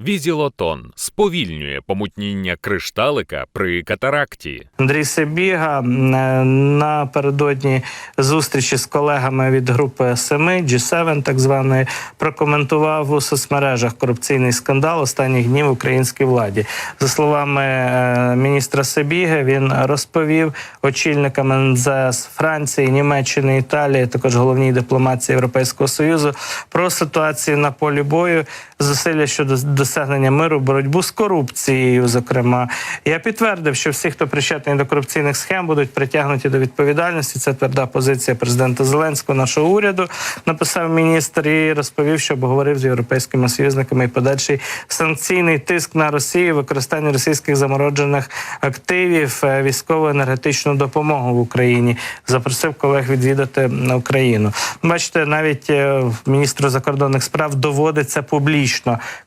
Візілотон сповільнює помутніння кришталика при катаракті. Андрій Себіга напередодні зустрічі з колегами від групи Семи G7, так званої, прокоментував у соцмережах корупційний скандал останніх днів українській владі. За словами е, міністра Себіги, він розповів очільникам НЗС Франції, Німеччини, Італії, також головній дипломації Європейського союзу про ситуацію на полі бою, зусилля щодо досягнення миру, боротьбу з корупцією. Зокрема, я підтвердив, що всі, хто причетний до корупційних схем, будуть притягнуті до відповідальності. Це тверда позиція президента Зеленського, нашого уряду. Написав міністр і розповів, що обговорив з європейськими союзниками і подальший санкційний тиск на Росію, використання російських замороджених активів, е, військово-енергетичну допомогу в Україні. Запросив колег відвідати Україну. Бачите, навіть е, міністру закордонних справ доводиться публічно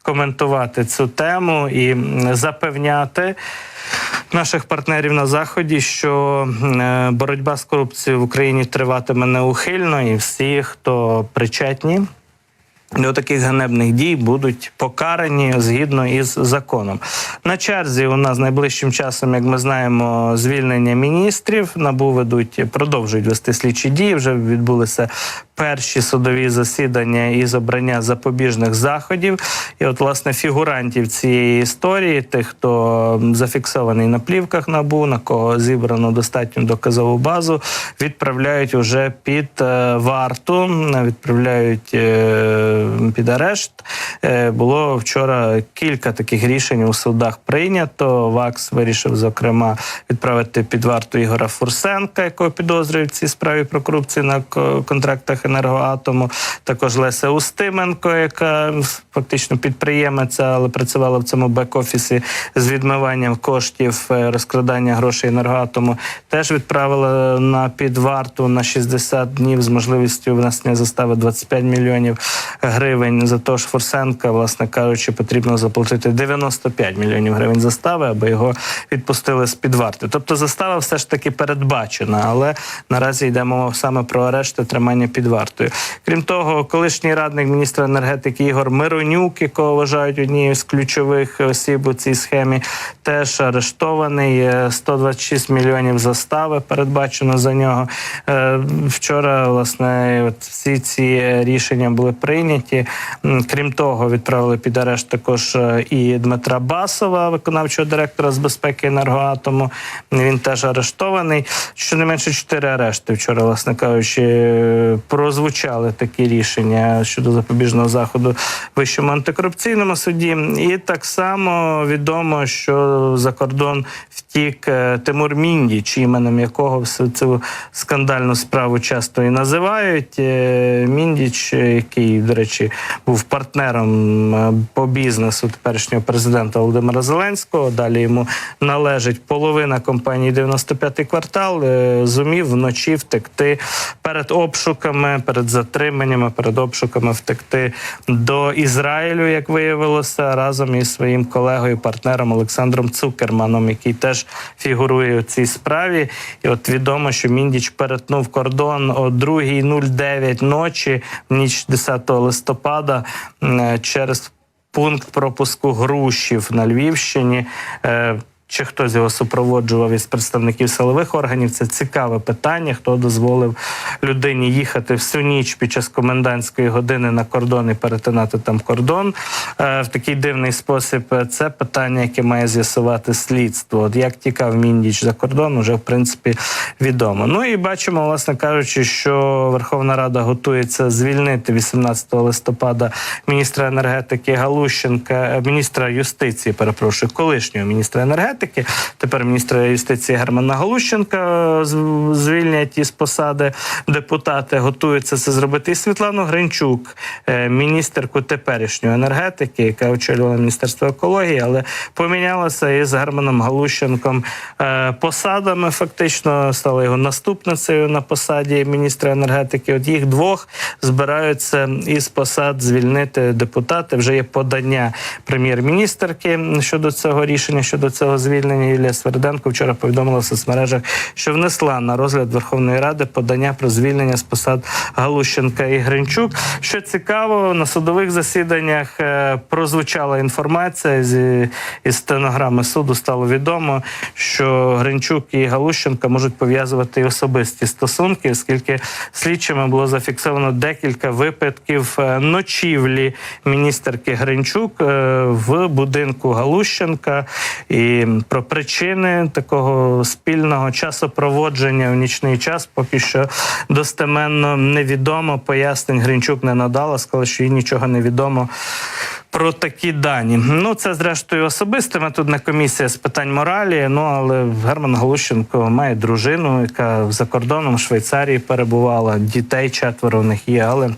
коментувати цю тему і запевняти. Наших партнерів на заході, що е, боротьба з корупцією в Україні триватиме неухильно, і всі, хто причетні до таких ганебних дій, будуть покарані згідно із законом. На черзі у нас найближчим часом, як ми знаємо, звільнення міністрів набу ведуть, продовжують вести слідчі дії. Вже відбулися перші судові засідання із обрання запобіжних заходів. І, от, власне, фігурантів цієї історії, тих, хто зафіксований на плівках набу, на кого зібрано достатню доказову базу, відправляють уже під е, варту, відправляють е, під арешт. Е, було вчора кілька таких рішень у судах прийнято. ВАКС вирішив, зокрема, відправити під варту Ігора Фурсенка, якого підозрюють в цій справі про корупцію на контрактах енергоатому. Також Леся Устименко, яка фактично підприємиця, але працювала в цьому бек-офісі з відмиванням коштів е, розкрадання грошей енергоатому. Теж відправила на підварту на 60 днів з можливістю внесення застави 25 мільйонів гривень. За того ж Фурсенка, власне кажучи, потрібно заплатити 95 мільйонів гривень застави, аби його відпустили з під варти. Тобто застава все ж таки передбачена, але наразі йде мова саме про арешт та тримання під вартою. Крім того, колишній радник міністра енергетики Ігор Миронюк, якого вважають однією з ключових осіб у цій схемі, теж арештований. Е, 126 мільйонів застави передбачено за нього. Е, Вчора, власне, от всі ці рішення були прийняті. М, Крім того, відправили під арешт також е, і Дмитра Басова, виконавчого директора з безпеки енергоатому. Він теж арештований. Щонайменше чотири арешти вчора, власне кажучи, е, прозвучали такі рішення щодо запобіжного заходу вищому антикорупційному суді. І так само відомо, що за кордон втік е, Тимур Міндіч, іменем якого всю цю скандальну справу часто і називають. Міндіч, який, до речі, був партнером е, по бізнесу теперішнього президента Володимира Зеленського. Далі йому належить половина компанії 95-й квартал. е, Зумів вночі втекти перед обшуками, перед затриманнями, перед обшуками втекти до Ізраїлю, як виявилося, разом із своїм колегою, партнером Олександром Цукерманом, який теж фігурує у цій справі. І от відомо, що Міндіч перетнув кордон о 2.09 ночі, ніч 10 листопада, м, через пункт пропуску Грушів на Львівщині. Чи хтось його супроводжував із представників силових органів? Це цікаве питання. Хто дозволив людині їхати всю ніч під час комендантської години на кордон і перетинати там кордон е, в такий дивний спосіб? Е, Це питання, яке має з'ясувати слідство. От як тікав Міндіч за кордон, вже в принципі відомо. Ну і бачимо, власне кажучи, що Верховна Рада готується звільнити 18 листопада міністра енергетики Галущенка, е, міністра юстиції, перепрошую, колишнього міністра енергетики. Тепер міністра юстиції Германа Галущенка е, з- посади депутати. Готуються це зробити. І Світлану Гринчук, е, міністерку теперішньої енергетики, яка очолювала міністерство екології, але помінялася із Германом Галущенком е, посадами. Фактично стала його наступницею на посаді міністра енергетики. От їх двох збираються із посад звільнити депутати. Вже є подання прем'єр-міністерки щодо цього рішення, щодо цього звільнення Юлія Сверденко вчора повідомила в соцмережах, що внесла на розгляд Верховної Ради подання про звільнення з посад Галущенка і Гринчук. Що цікаво, на судових засіданнях е, прозвучала інформація зі із стенограми суду. Стало відомо, що Гринчук і Галущенка можуть пов'язувати особисті стосунки, оскільки слідчими було зафіксовано декілька випадків е, ночівлі міністерки Гринчук е, в будинку Галущенка. І про причини такого спільного часопроводження в нічний час поки що достеменно невідомо. Пояснень Гринчук не надала, сказала, що їй нічого не відомо. Про такі дані. Ну, це зрештою особисте. Методна комісія з питань моралі. Ну але Герман Галущенко має дружину, яка за кордоном в Швейцарії перебувала. Дітей четверо в них є, але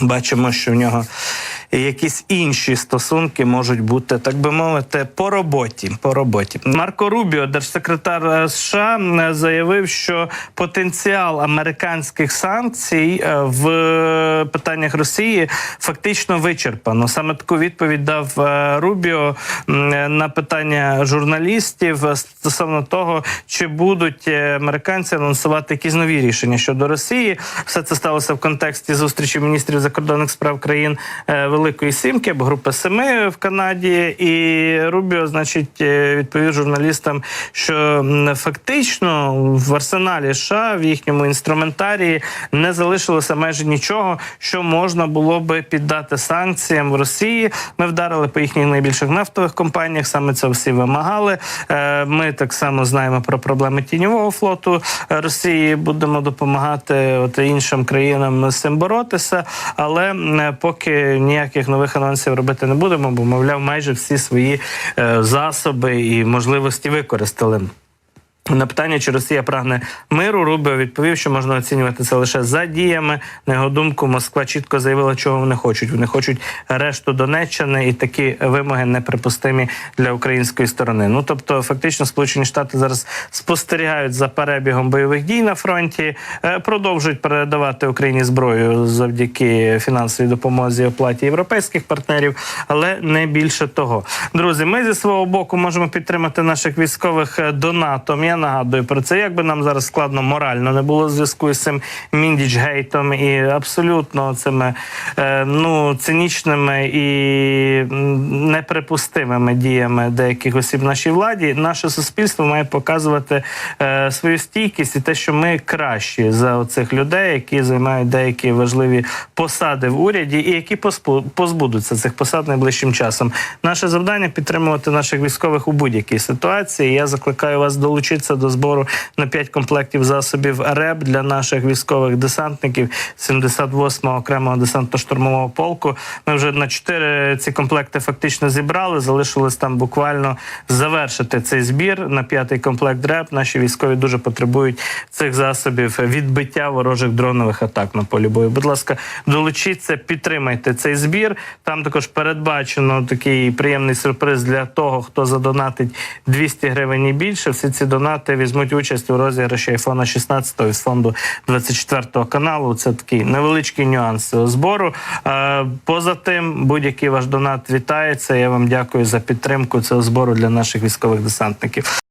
бачимо, що в нього якісь інші стосунки можуть бути, так би мовити, по роботі. По роботі. Марко Рубіо, держсекретар е, США, е, заявив, що потенціал американських санкцій е, в питаннях Росії фактично вичерпано. Саме таку відповідь дав Рубіо на питання журналістів стосовно того, чи будуть американці анонсувати якісь нові рішення щодо Росії. Все це сталося в контексті зустрічі міністрів закордонних справ країн е, Великої Сімки або Групи Семи в Канаді. І Рубіо, значить, е, відповів журналістам, що фактично в арсеналі США в їхньому інструментарії не залишилося майже нічого, що можна було би піддати санкціям в Росії. Ми вдарили по їхніх найбільших нафтових компаніях. Саме це всі вимагали. Е, Ми так само знаємо про проблеми тіньового флоту Росії. Будемо допомагати от іншим країнам з цим боротися. Але поки ніяких нових анонсів робити не будемо, бо мовляв, майже всі свої е, засоби і можливості використали. На питання, чи Росія прагне миру, Рубіо відповів, що можна оцінювати це лише за діями. На його думку, Москва чітко заявила, чого вони хочуть. Вони хочуть решту Донеччини, і такі вимоги неприпустимі для української сторони. Ну тобто, фактично, Сполучені Штати зараз спостерігають за перебігом бойових дій на фронті, е, продовжують передавати Україні зброю завдяки фінансовій допомозі оплаті європейських партнерів, але не більше того. Друзі, ми зі свого боку можемо підтримати наших військових е, донатом. Я нагадую про це. Як би нам зараз складно морально не було зв'язку з цим міндічгейтом і абсолютно цими е, ну цинічними і неприпустимими діями деяких осіб в нашій владі, наше суспільство має показувати е, свою стійкість і те, що ми кращі за оцих людей, які займають деякі важливі посади в уряді, і які позбудуться цих посад найближчим часом. Наше завдання підтримувати наших військових у будь-якій ситуації. Я закликаю вас долучитися до збору на 5 комплектів засобів РЕБ для наших військових десантників 78-го окремого десантно-штурмового полку. Ми вже на 4 ці комплекти фактично зібрали. Залишилось там буквально завершити цей збір на п'ятий комплект РЕБ. Наші військові дуже потребують цих засобів відбиття ворожих дронових атак на полі бою. Будь ласка, долучіться, підтримайте цей збір. Там також передбачено такий приємний сюрприз для того, хто задонатить 200 гривень і більше. Всі ці донати візьмуть участь у розіграші айфона 16 із фонду 24 каналу. Це такий невеличкий нюанс цього збору. Е, Поза тим, будь-який ваш донат вітається. Я вам дякую за підтримку цього збору для наших військових десантників.